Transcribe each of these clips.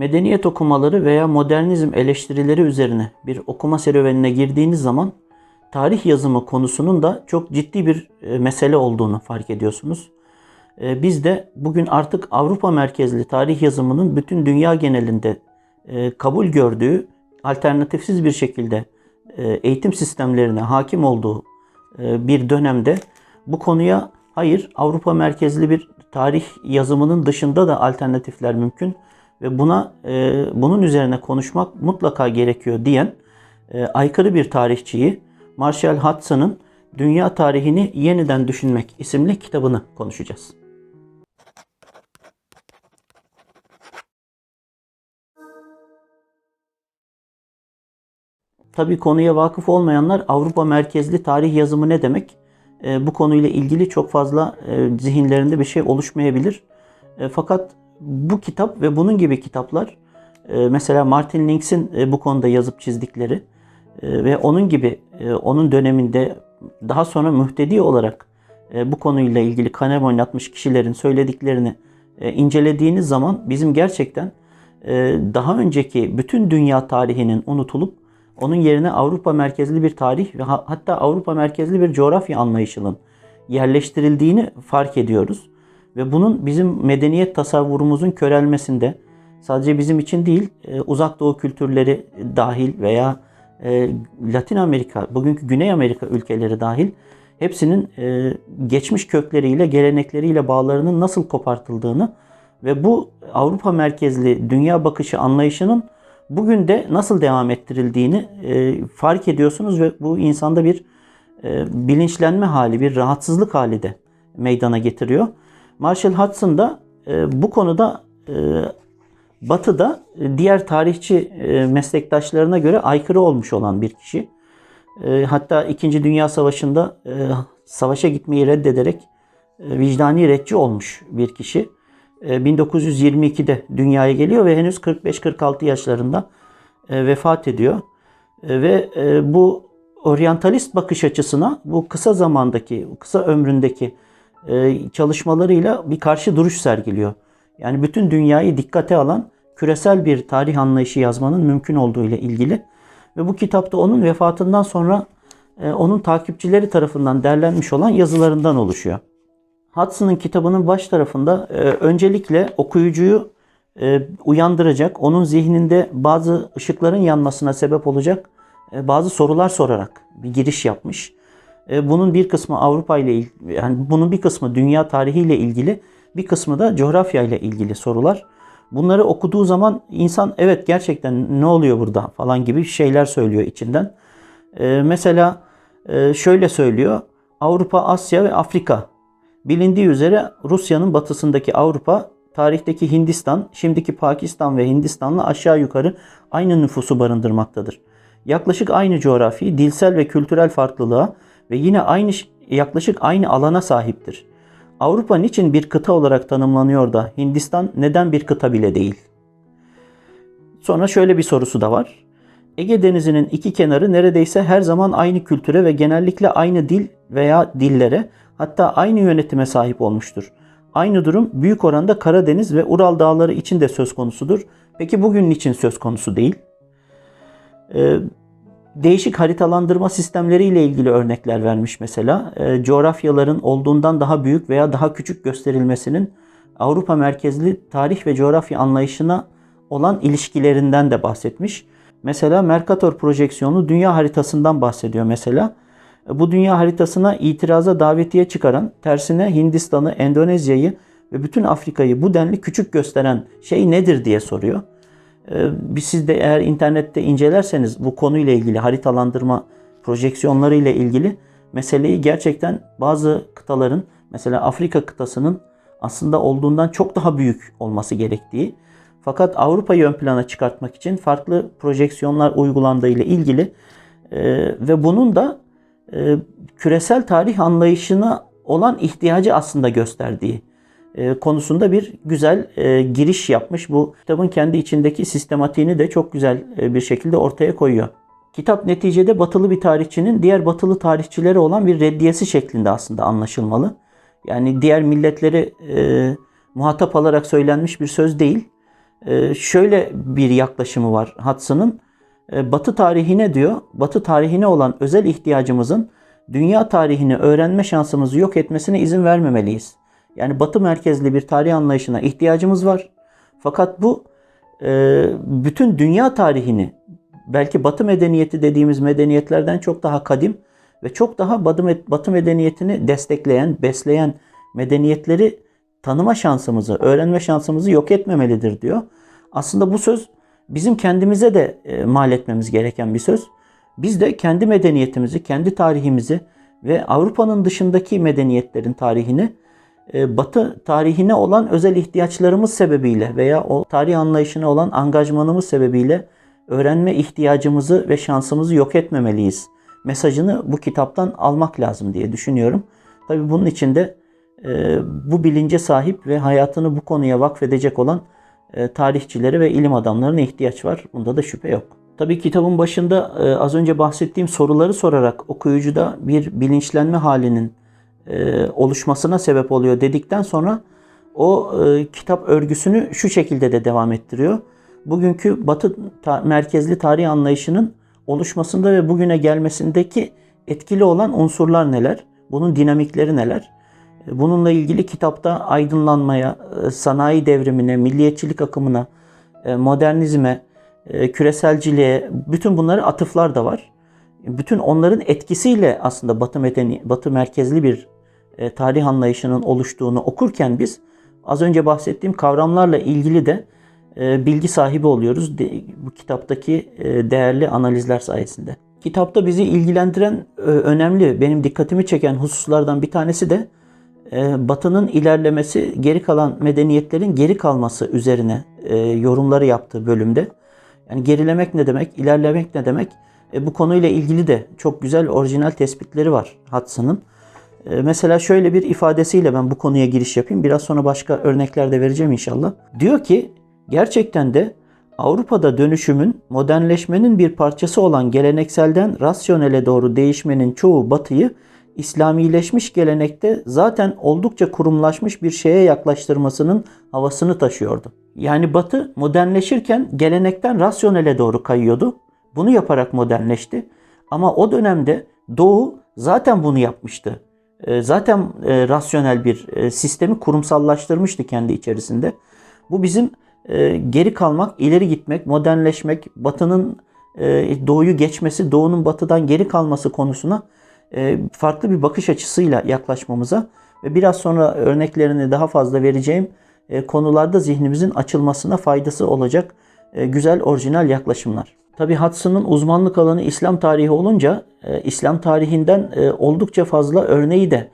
Medeniyet okumaları veya modernizm eleştirileri üzerine bir okuma serüvenine girdiğiniz zaman tarih yazımı konusunun da çok ciddi bir e, mesele olduğunu fark ediyorsunuz. E, Biz de bugün artık Avrupa merkezli tarih yazımının bütün dünya genelinde e, kabul gördüğü, alternatifsiz bir şekilde eğitim sistemlerine hakim olduğu bir dönemde bu konuya hayır Avrupa merkezli bir tarih yazımının dışında da alternatifler mümkün ve buna e, bunun üzerine konuşmak mutlaka gerekiyor diyen e, aykırı bir tarihçiyi Marshall Hudson'ın Dünya Tarihini Yeniden Düşünmek isimli kitabını konuşacağız. Tabii konuya vakıf olmayanlar Avrupa merkezli tarih yazımı ne demek? E, bu konuyla ilgili çok fazla e, zihinlerinde bir şey oluşmayabilir. E, fakat bu kitap ve bunun gibi kitaplar e, mesela Martin Links'in e, bu konuda yazıp çizdikleri e, ve onun gibi onun döneminde daha sonra mühtedi olarak bu konuyla ilgili kalem oynatmış kişilerin söylediklerini incelediğiniz zaman bizim gerçekten daha önceki bütün dünya tarihinin unutulup onun yerine Avrupa merkezli bir tarih ve ha- hatta Avrupa merkezli bir coğrafya anlayışının yerleştirildiğini fark ediyoruz. Ve bunun bizim medeniyet tasavvurumuzun körelmesinde sadece bizim için değil e, uzak doğu kültürleri dahil veya e, Latin Amerika, bugünkü Güney Amerika ülkeleri dahil hepsinin e, geçmiş kökleriyle, gelenekleriyle bağlarının nasıl kopartıldığını ve bu Avrupa merkezli dünya bakışı anlayışının bugün de nasıl devam ettirildiğini fark ediyorsunuz ve bu insanda bir bilinçlenme hali, bir rahatsızlık hali de meydana getiriyor. Marshall Hudson da e, bu konuda e, Batı'da e, diğer tarihçi e, meslektaşlarına göre aykırı olmuş olan bir kişi. E, hatta 2. Dünya Savaşı'nda e, savaşa gitmeyi reddederek e, vicdani retçi olmuş bir kişi. E, 1922'de dünyaya geliyor ve henüz 45-46 yaşlarında e, vefat ediyor. E, ve e, bu oryantalist bakış açısına bu kısa zamandaki, kısa ömründeki çalışmalarıyla bir karşı duruş sergiliyor. Yani bütün dünyayı dikkate alan küresel bir tarih anlayışı yazmanın mümkün olduğu ile ilgili. Ve bu kitapta onun vefatından sonra e, onun takipçileri tarafından derlenmiş olan yazılarından oluşuyor. Hudson'ın kitabının baş tarafında e, öncelikle okuyucuyu e, uyandıracak, onun zihninde bazı ışıkların yanmasına sebep olacak e, bazı sorular sorarak bir giriş yapmış. E, bunun bir kısmı Avrupa ile yani bunun bir kısmı dünya tarihiyle ilgili, bir kısmı da coğrafya ile ilgili sorular. Bunları okuduğu zaman insan evet gerçekten ne oluyor burada falan gibi şeyler söylüyor içinden. E, mesela e, şöyle söylüyor. Avrupa, Asya ve Afrika. Bilindiği üzere Rusya'nın batısındaki Avrupa, tarihteki Hindistan, şimdiki Pakistan ve Hindistan'la aşağı yukarı aynı nüfusu barındırmaktadır. Yaklaşık aynı coğrafi, dilsel ve kültürel farklılığa ve yine aynı yaklaşık aynı alana sahiptir. Avrupa niçin bir kıta olarak tanımlanıyor da Hindistan neden bir kıta bile değil? Sonra şöyle bir sorusu da var. Ege Denizi'nin iki kenarı neredeyse her zaman aynı kültüre ve genellikle aynı dil veya dillere hatta aynı yönetime sahip olmuştur. Aynı durum büyük oranda Karadeniz ve Ural Dağları için de söz konusudur. Peki bugün için söz konusu değil? Ee, değişik haritalandırma sistemleriyle ilgili örnekler vermiş mesela. Ee, coğrafyaların olduğundan daha büyük veya daha küçük gösterilmesinin Avrupa merkezli tarih ve coğrafya anlayışına olan ilişkilerinden de bahsetmiş. Mesela Mercator projeksiyonu dünya haritasından bahsediyor mesela. Bu dünya haritasına itiraza davetiye çıkaran, tersine Hindistan'ı, Endonezya'yı ve bütün Afrika'yı bu denli küçük gösteren şey nedir diye soruyor. Ee, Bir siz de eğer internette incelerseniz bu konuyla ilgili haritalandırma projeksiyonları ile ilgili meseleyi gerçekten bazı kıtaların mesela Afrika kıtasının aslında olduğundan çok daha büyük olması gerektiği fakat Avrupa'yı ön plana çıkartmak için farklı projeksiyonlar uygulandığı ile ilgili e, ve bunun da e, küresel tarih anlayışına olan ihtiyacı aslında gösterdiği konusunda bir güzel e, giriş yapmış. Bu kitabın kendi içindeki sistematiğini de çok güzel e, bir şekilde ortaya koyuyor. Kitap neticede batılı bir tarihçinin diğer batılı tarihçilere olan bir reddiyesi şeklinde aslında anlaşılmalı. Yani diğer milletleri e, muhatap alarak söylenmiş bir söz değil. e, şöyle bir yaklaşımı var Hudson'ın. E, Batı tarihine diyor, Batı tarihine olan özel ihtiyacımızın dünya tarihini öğrenme şansımızı yok etmesine izin vermemeliyiz. Yani Batı merkezli bir tarih anlayışına ihtiyacımız var. Fakat bu e, bütün dünya tarihini belki Batı medeniyeti dediğimiz medeniyetlerden çok daha kadim ve çok daha Batı medeniyetini destekleyen, besleyen medeniyetleri tanıma şansımızı, öğrenme şansımızı yok etmemelidir diyor. Aslında bu söz bizim kendimize de e, mal etmemiz gereken bir söz. Biz de kendi medeniyetimizi, kendi tarihimizi ve Avrupa'nın dışındaki medeniyetlerin tarihini Batı tarihine olan özel ihtiyaçlarımız sebebiyle veya o tarih anlayışına olan angajmanımız sebebiyle öğrenme ihtiyacımızı ve şansımızı yok etmemeliyiz. Mesajını bu kitaptan almak lazım diye düşünüyorum. Tabi bunun için de e, bu bilince sahip ve hayatını bu konuya vakfedecek olan e, tarihçilere ve ilim adamlarına ihtiyaç var. Bunda da şüphe yok. Tabii kitabın başında e, az önce bahsettiğim soruları sorarak okuyucuda bir bilinçlenme halinin e, oluşmasına sebep oluyor dedikten sonra o e, kitap örgüsünü şu şekilde de devam ettiriyor. Bugünkü Batı merkezli tarih anlayışının oluşmasında ve bugüne gelmesindeki etkili olan unsurlar neler? Bunun dinamikleri neler? Bununla ilgili kitapta aydınlanmaya, e, sanayi devrimine, milliyetçilik akımına, e, modernizme, e, küreselciliğe, bütün bunları atıflar da var. Bütün onların etkisiyle aslında Batı medeni, Batı merkezli bir tarih anlayışının oluştuğunu okurken biz az önce bahsettiğim kavramlarla ilgili de bilgi sahibi oluyoruz bu kitaptaki değerli analizler sayesinde. Kitapta bizi ilgilendiren önemli, benim dikkatimi çeken hususlardan bir tanesi de ee, Batı'nın ilerlemesi geri kalan medeniyetlerin geri kalması üzerine e, yorumları yaptığı bölümde. Yani gerilemek ne demek, ilerlemek ne demek? E, bu konuyla ilgili de çok güzel orijinal tespitleri var Hudson'ın. E, mesela şöyle bir ifadesiyle ben bu konuya giriş yapayım. Biraz sonra başka örnekler de vereceğim inşallah. Diyor ki gerçekten de Avrupa'da dönüşümün, modernleşmenin bir parçası olan gelenekselden rasyonele doğru değişmenin çoğu Batı'yı İslamileşmiş gelenekte zaten oldukça kurumlaşmış bir şeye yaklaştırmasının havasını taşıyordu. Yani Batı modernleşirken gelenekten rasyonele doğru kayıyordu. Bunu yaparak modernleşti. Ama o dönemde Doğu zaten bunu yapmıştı. Ee, zaten e, rasyonel bir e, sistemi kurumsallaştırmıştı kendi içerisinde. Bu bizim e, geri kalmak, ileri gitmek, modernleşmek, Batı'nın Doğu'yu geçmesi, Doğu'nun Batı'dan geri kalması konusuna farklı bir bakış açısıyla yaklaşmamıza ve biraz sonra örneklerini daha fazla vereceğim konularda zihnimizin açılmasına faydası olacak güzel orijinal yaklaşımlar. Tabi Hudson'ın uzmanlık alanı İslam tarihi olunca İslam tarihinden oldukça fazla örneği de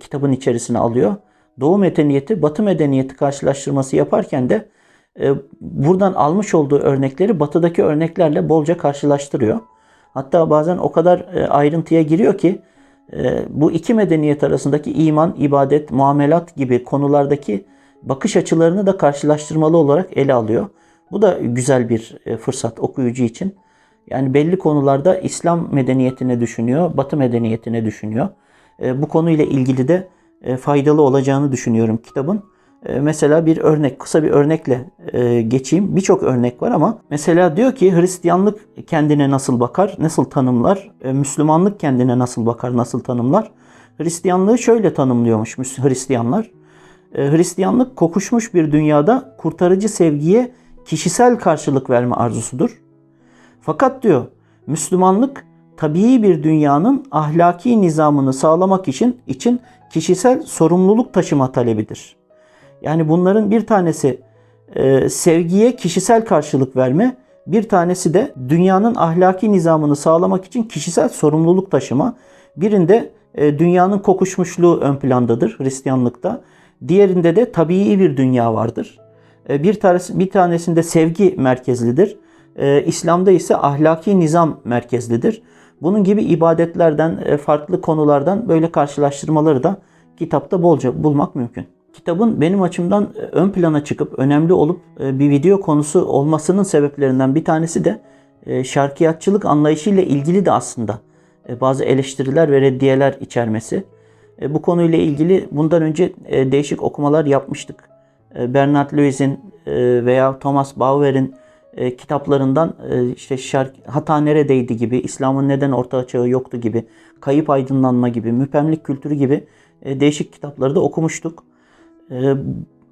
kitabın içerisine alıyor. Doğu medeniyeti, Batı medeniyeti karşılaştırması yaparken de buradan almış olduğu örnekleri batıdaki örneklerle bolca karşılaştırıyor. Hatta bazen o kadar e, ayrıntıya giriyor ki e, bu iki medeniyet arasındaki iman, ibadet, muamelat gibi konulardaki bakış açılarını da karşılaştırmalı olarak ele alıyor. Bu da güzel bir e, fırsat okuyucu için. Yani belli konularda İslam medeniyetine düşünüyor, Batı medeniyetine düşünüyor. Bu konuyla ilgili de faydalı olacağını düşünüyorum kitabın. Mesela bir örnek, kısa bir örnekle e, geçeyim. Birçok örnek var ama mesela diyor ki Hristiyanlık kendine nasıl bakar, nasıl tanımlar? E, Müslümanlık kendine nasıl bakar, nasıl tanımlar? Hristiyanlığı şöyle tanımlıyormuş Hristiyanlar. E, Hristiyanlık kokuşmuş bir dünyada kurtarıcı sevgiye kişisel karşılık verme arzusudur. Fakat diyor Müslümanlık tabii bir dünyanın ahlaki nizamını sağlamak için için kişisel sorumluluk taşıma talebidir. Yani bunların bir tanesi e, sevgiye kişisel karşılık verme, bir tanesi de dünyanın ahlaki nizamını sağlamak için kişisel sorumluluk taşıma. Birinde e, dünyanın kokuşmuşluğu ön plandadır Hristiyanlıkta. Diğerinde de tabii bir dünya vardır. E, bir tanesi bir tanesinde sevgi merkezlidir. E, İslam'da ise ahlaki nizam merkezlidir. Bunun gibi ibadetlerden, e, farklı konulardan böyle karşılaştırmaları da kitapta bolca bulmak mümkün. Kitabın benim açımdan ön plana çıkıp önemli olup bir video konusu olmasının sebeplerinden bir tanesi de şarkiyatçılık anlayışıyla ilgili de aslında bazı eleştiriler ve reddiyeler içermesi. Bu konuyla ilgili bundan önce değişik okumalar yapmıştık. E, Bernard Lewis'in e, veya Thomas Bauer'in e, kitaplarından işte şark, hata neredeydi gibi, İslam'ın neden orta çağı yoktu gibi, kayıp aydınlanma gibi, müpemlik kültürü gibi değişik kitapları da okumuştuk.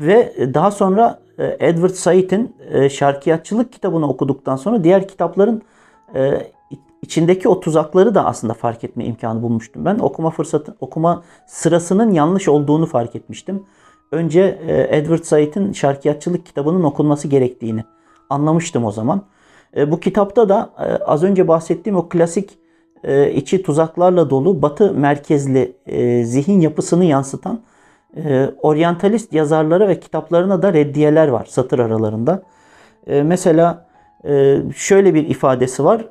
Ve daha sonra Edward Said'in şarkiyatçılık kitabını okuduktan sonra diğer kitapların içindeki o tuzakları da aslında fark etme imkanı bulmuştum. Ben okuma fırsatı, okuma sırasının yanlış olduğunu fark etmiştim. Önce e, Edward Said'in şarkiyatçılık kitabının okunması gerektiğini anlamıştım o zaman. E, bu kitapta da e, az önce bahsettiğim o klasik içi tuzaklarla dolu batı merkezli zihin yapısını yansıtan oryantalist yazarlara ve kitaplarına da reddiyeler var satır aralarında. Mesela şöyle bir ifadesi var.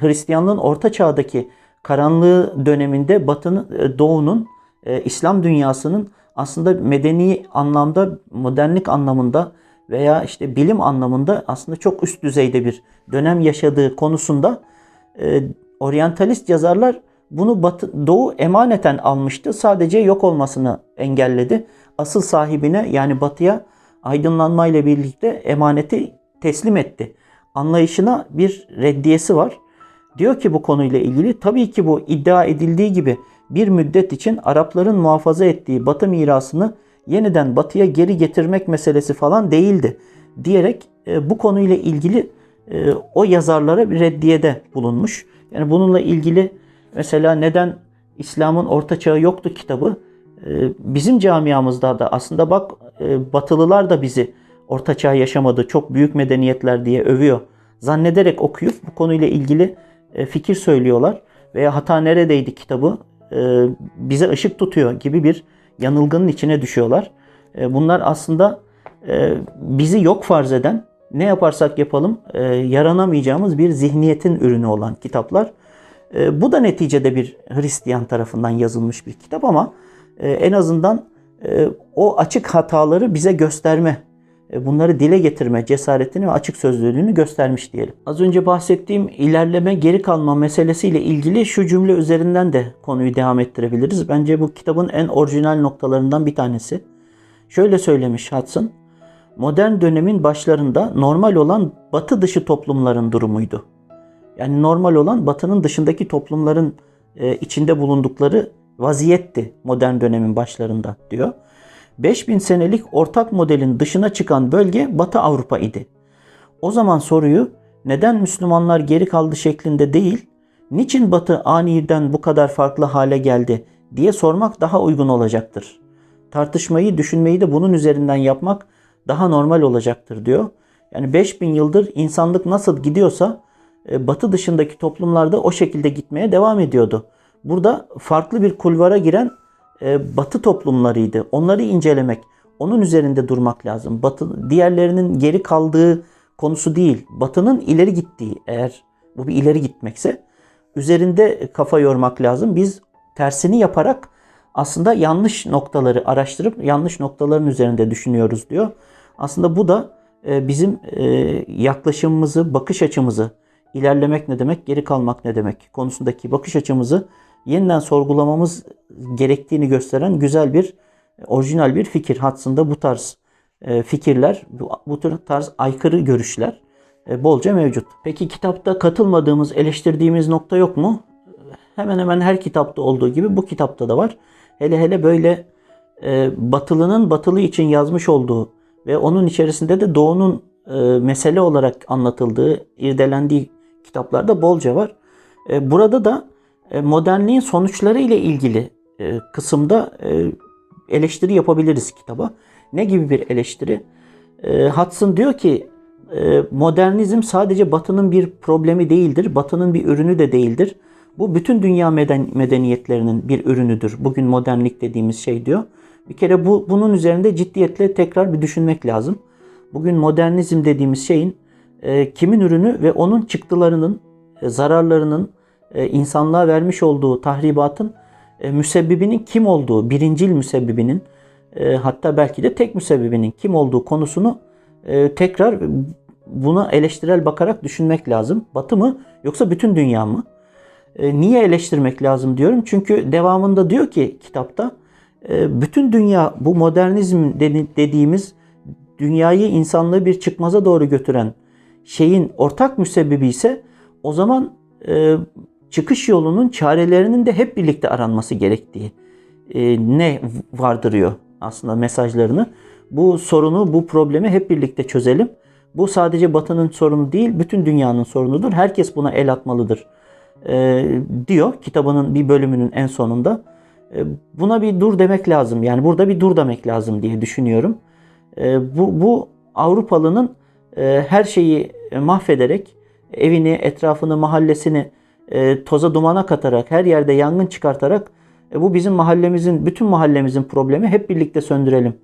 Hristiyanlığın orta çağdaki karanlığı döneminde batının, doğunun, e, İslam dünyasının aslında medeni anlamda, modernlik anlamında veya işte bilim anlamında aslında çok üst düzeyde bir dönem yaşadığı konusunda e, oryantalist yazarlar bunu batı, Doğu emaneten almıştı. Sadece yok olmasını engelledi. Asıl sahibine yani batıya aydınlanmayla birlikte emaneti teslim etti. Anlayışına bir reddiyesi var. Diyor ki bu konuyla ilgili tabii ki bu iddia edildiği gibi bir müddet için Arapların muhafaza ettiği batı mirasını yeniden batıya geri getirmek meselesi falan değildi diyerek e, bu konuyla ilgili e, o yazarlara bir reddiyede bulunmuş. Yani bununla ilgili mesela neden İslam'ın orta çağı yoktu kitabı e, bizim camiamızda da aslında bak e, batılılar da bizi orta çağ yaşamadı çok büyük medeniyetler diye övüyor. Zannederek okuyup bu konuyla ilgili e, fikir söylüyorlar veya hata neredeydi kitabı bize ışık tutuyor gibi bir yanılgının içine düşüyorlar. E, bunlar aslında e, bizi yok farz eden ne yaparsak yapalım e, yaranamayacağımız bir zihniyetin ürünü olan kitaplar. E, bu da neticede bir Hristiyan tarafından yazılmış bir kitap ama e, en azından e, o açık hataları bize gösterme, e, bunları dile getirme cesaretini ve açık sözlülüğünü göstermiş diyelim. Az önce bahsettiğim ilerleme, geri kalma meselesiyle ilgili şu cümle üzerinden de konuyu devam ettirebiliriz. Bence bu kitabın en orijinal noktalarından bir tanesi. Şöyle söylemiş Hudson, modern dönemin başlarında normal olan batı dışı toplumların durumuydu. Yani normal olan batının dışındaki toplumların e, içinde bulundukları vaziyetti modern dönemin başlarında diyor. 5000 senelik ortak modelin dışına çıkan bölge Batı Avrupa idi. O zaman soruyu neden Müslümanlar geri kaldı şeklinde değil, niçin Batı aniden bu kadar farklı hale geldi diye sormak daha uygun olacaktır. Tartışmayı, düşünmeyi de bunun üzerinden yapmak daha normal olacaktır diyor. Yani 5000 yıldır insanlık nasıl gidiyorsa e, batı dışındaki toplumlarda o şekilde gitmeye devam ediyordu. Burada farklı bir kulvara giren e, batı toplumlarıydı. Onları incelemek, onun üzerinde durmak lazım. Batı diğerlerinin geri kaldığı konusu değil. Batının ileri gittiği eğer bu bir ileri gitmekse üzerinde kafa yormak lazım. Biz tersini yaparak aslında yanlış noktaları araştırıp yanlış noktaların üzerinde düşünüyoruz diyor. Aslında bu da e, bizim yaklaşımımızı, bakış açımızı ilerlemek ne demek, geri kalmak ne demek konusundaki bakış açımızı yeniden sorgulamamız gerektiğini gösteren güzel bir orijinal bir fikir. Hatsında bu tarz e, fikirler, bu tarz aykırı görüşler e, bolca mevcut. Peki kitapta katılmadığımız, eleştirdiğimiz nokta yok mu? Hemen hemen her kitapta olduğu gibi bu kitapta da var. Hele hele böyle e, batılının batılı için yazmış olduğu ve onun içerisinde de doğunun mesele olarak anlatıldığı, irdelendiği kitaplarda bolca var. Burada da e, modernliğin sonuçları ile ilgili e, kısımda e, eleştiri yapabiliriz kitaba. Ne gibi bir eleştiri? Hudson diyor ki modernizm sadece batının bir problemi değildir. Batının bir ürünü de değildir. Bu bütün dünya meden, medeniyetlerinin bir ürünüdür. Bugün modernlik dediğimiz şey diyor. Bir kere bu bunun üzerinde ciddiyetle tekrar bir düşünmek lazım. Bugün modernizm dediğimiz şeyin e, kimin ürünü ve onun çıktılarının, e, zararlarının, e, insanlığa vermiş olduğu tahribatın e, müsebbibinin kim olduğu, birincil müsebbibinin e, hatta belki de tek müsebbibinin kim olduğu konusunu tekrar buna eleştirel bakarak düşünmek lazım. Batı mı yoksa bütün dünya mı? Niye eleştirmek lazım diyorum? Çünkü devamında diyor ki kitapta e, bütün dünya bu modernizm dedi- dediğimiz dünyayı insanlığı bir çıkmaza doğru götüren şeyin ortak müsebbibi ise o zaman e, çıkış yolunun çarelerinin de hep birlikte aranması gerektiği e, ne vardırıyor aslında mesajlarını. Bu sorunu, bu problemi hep birlikte çözelim. Bu sadece Batı'nın sorunu değil, bütün dünyanın sorunudur. Herkes buna el atmalıdır e, diyor kitabının bir bölümünün en sonunda. E, buna bir dur demek lazım. Yani burada bir dur demek lazım diye düşünüyorum. E, bu, bu Avrupalının e, her şeyi mahvederek evini, etrafını, mahallesini e, toza dumana katarak, her yerde yangın çıkartarak e, bu bizim mahallemizin, bütün mahallemizin problemi hep birlikte söndürelim.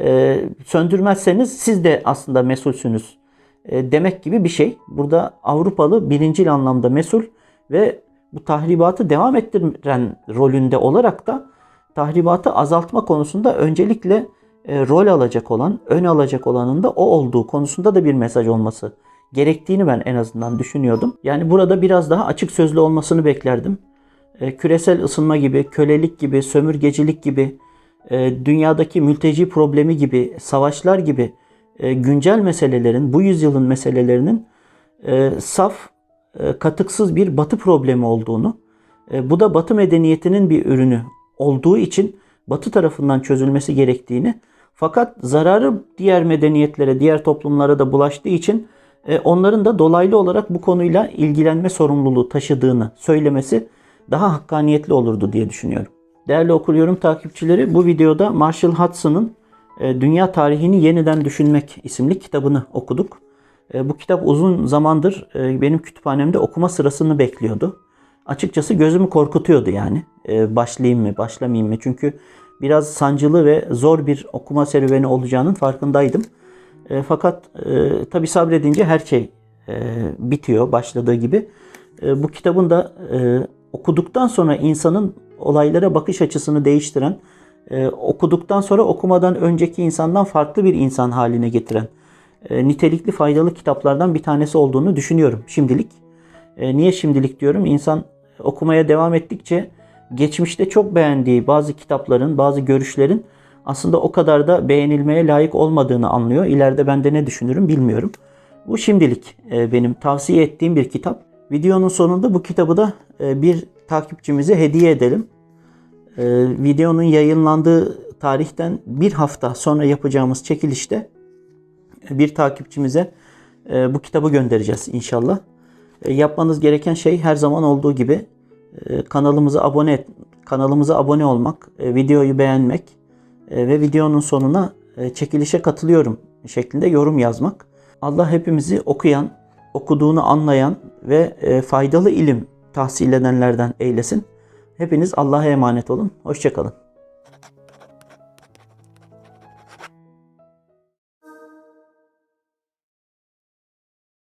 E, söndürmezseniz siz de aslında mesulsünüz e, demek gibi bir şey. Burada Avrupalı birincil anlamda mesul ve bu tahribatı devam ettiren rolünde olarak da tahribatı azaltma konusunda öncelikle e, rol alacak olan, ön alacak olanın da o olduğu konusunda da bir mesaj olması gerektiğini ben en azından düşünüyordum. Yani burada biraz daha açık sözlü olmasını beklerdim. E, küresel ısınma gibi, kölelik gibi, sömürgecilik gibi, e, dünyadaki mülteci problemi gibi, savaşlar gibi e, güncel meselelerin, bu yüzyılın meselelerinin e, saf, e, katıksız bir batı problemi olduğunu, e, bu da batı medeniyetinin bir ürünü olduğu için batı tarafından çözülmesi gerektiğini, fakat zararı diğer medeniyetlere, diğer toplumlara da bulaştığı için onların da dolaylı olarak bu konuyla ilgilenme sorumluluğu taşıdığını söylemesi daha hakkaniyetli olurdu diye düşünüyorum. Değerli okuryordum takipçileri bu videoda Marshall Hudson'ın e, Dünya Tarihini Yeniden Düşünmek isimli kitabını okuduk. E, Bu kitap uzun zamandır e, benim kütüphanemde okuma sırasını bekliyordu. Açıkçası gözümü korkutuyordu yani. E, Başlayayım mı, başlamayayım mı? Çünkü biraz sancılı ve zor bir okuma serüveni olacağının farkındaydım. E, fakat e, tabi sabredince her şey e, bitiyor başladığı gibi. E, bu kitabın da e, okuduktan sonra insanın olaylara bakış açısını değiştiren, e, okuduktan sonra okumadan önceki insandan farklı bir insan haline getiren e, nitelikli faydalı kitaplardan bir tanesi olduğunu düşünüyorum şimdilik. E, niye şimdilik diyorum? İnsan okumaya devam ettikçe geçmişte çok beğendiği bazı kitapların, bazı görüşlerin aslında o kadar da beğenilmeye layık olmadığını anlıyor. İleride ben de ne düşünürüm bilmiyorum. Bu şimdilik e, benim tavsiye ettiğim bir kitap. Videonun sonunda bu kitabı da e, bir takipçimize hediye edelim. E, Videonun yayınlandığı tarihten bir hafta sonra yapacağımız çekilişte bir takipçimize bu kitabı göndereceğiz inşallah. Yapmanız gereken şey her zaman olduğu gibi kanalımıza abone kanalımıza abone olmak, videoyu beğenmek ve videonun sonuna e, çekilişe katılıyorum şeklinde yorum yazmak. Allah hepimizi okuyan, okuduğunu anlayan ve e, faydalı ilim tahsil edenlerden eylesin. Hepiniz Allah'a emanet olun. Hoşçakalın.